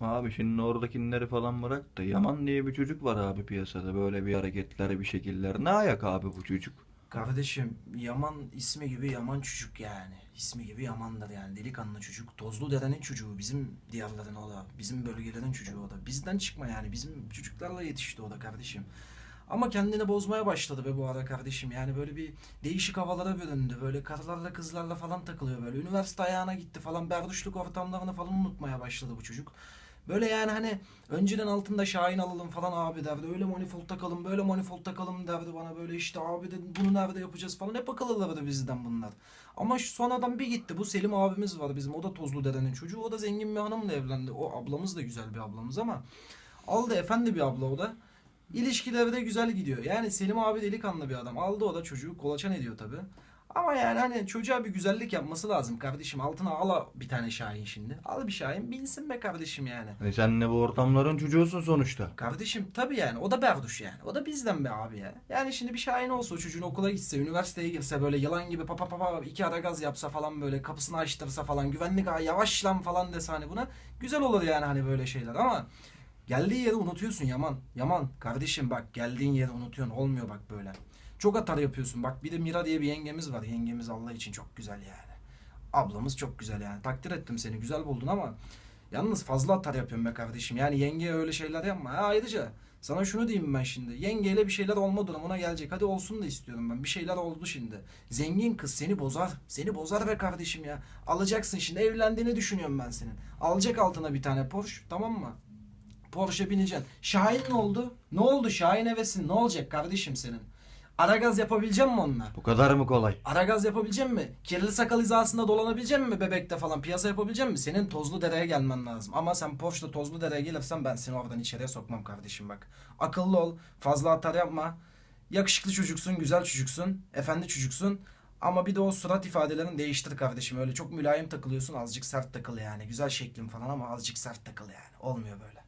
Abi şimdi oradakileri falan bırak da Yaman diye bir çocuk var abi piyasada. Böyle bir hareketler bir şekiller. Ne ayak abi bu çocuk? Kardeşim Yaman ismi gibi Yaman çocuk yani. İsmi gibi Yaman'dır yani delikanlı çocuk. Tozlu derenin çocuğu bizim diyarların o da. Bizim bölgelerin çocuğu o da. Bizden çıkma yani bizim çocuklarla yetişti o da kardeşim. Ama kendini bozmaya başladı be bu ara kardeşim. Yani böyle bir değişik havalara büründü. Böyle karılarla kızlarla falan takılıyor böyle. Üniversite ayağına gitti falan. Berduşluk ortamlarını falan unutmaya başladı bu çocuk. Böyle yani hani önceden altında Şahin alalım falan abi derdi. Öyle manifold takalım, böyle manifold takalım derdi bana. Böyle işte abi dedim bunu nerede yapacağız falan. Hep akıllılardı bizden bunlar. Ama şu sonradan bir gitti. Bu Selim abimiz var bizim. O da Tozlu Dere'nin çocuğu. O da zengin bir hanımla evlendi. O ablamız da güzel bir ablamız ama aldı efendi bir abla o da. İlişkileri de güzel gidiyor. Yani Selim abi delikanlı bir adam. Aldı o da çocuğu kolaçan ediyor tabi. Ama yani hani çocuğa bir güzellik yapması lazım kardeşim. Altına al bir tane Şahin şimdi. Al bir Şahin binsin be kardeşim yani. E sen de bu ortamların çocuğusun sonuçta. Kardeşim tabii yani o da berduş yani. O da bizden be abi ya. Yani şimdi bir Şahin olsa o çocuğun okula gitse, üniversiteye girse böyle yalan gibi papa papa iki ara gaz yapsa falan böyle kapısını açtırsa falan güvenlik ağa yavaş lan falan dese hani buna güzel olur yani hani böyle şeyler ama geldiği yeri unutuyorsun Yaman. Yaman kardeşim bak geldiğin yeri unutuyorsun olmuyor bak böyle. Çok atar yapıyorsun. Bak bir de Mira diye bir yengemiz var. Yengemiz Allah için çok güzel yani. Ablamız çok güzel yani. Takdir ettim seni. Güzel buldun ama Yalnız fazla atar yapıyorum be kardeşim. Yani yengeye öyle şeyler yapma. Ha, ayrıca sana şunu diyeyim ben şimdi. Yengeyle bir şeyler olma durumuna gelecek. Hadi olsun da istiyorum ben. Bir şeyler oldu şimdi. Zengin kız seni bozar. Seni bozar be kardeşim ya. Alacaksın şimdi. Evlendiğini düşünüyorum ben senin. Alacak altına bir tane Porsche. Tamam mı? Porsche bineceksin. Şahin ne oldu? Ne oldu Şahin hevesin? Ne olacak kardeşim senin? Aragaz yapabilecek mi onunla? Bu kadar mı kolay? Aragaz yapabilecek mi? Kirli sakal hizasında dolanabilecek mi bebekte falan? Piyasa yapabilecek mi? Senin tozlu dereye gelmen lazım. Ama sen Porsche'da tozlu dereye gelirsen ben seni oradan içeriye sokmam kardeşim bak. Akıllı ol. Fazla atar yapma. Yakışıklı çocuksun, güzel çocuksun, efendi çocuksun. Ama bir de o surat ifadelerini değiştir kardeşim. Öyle çok mülayim takılıyorsun. Azıcık sert takıl yani. Güzel şeklin falan ama azıcık sert takıl yani. Olmuyor böyle.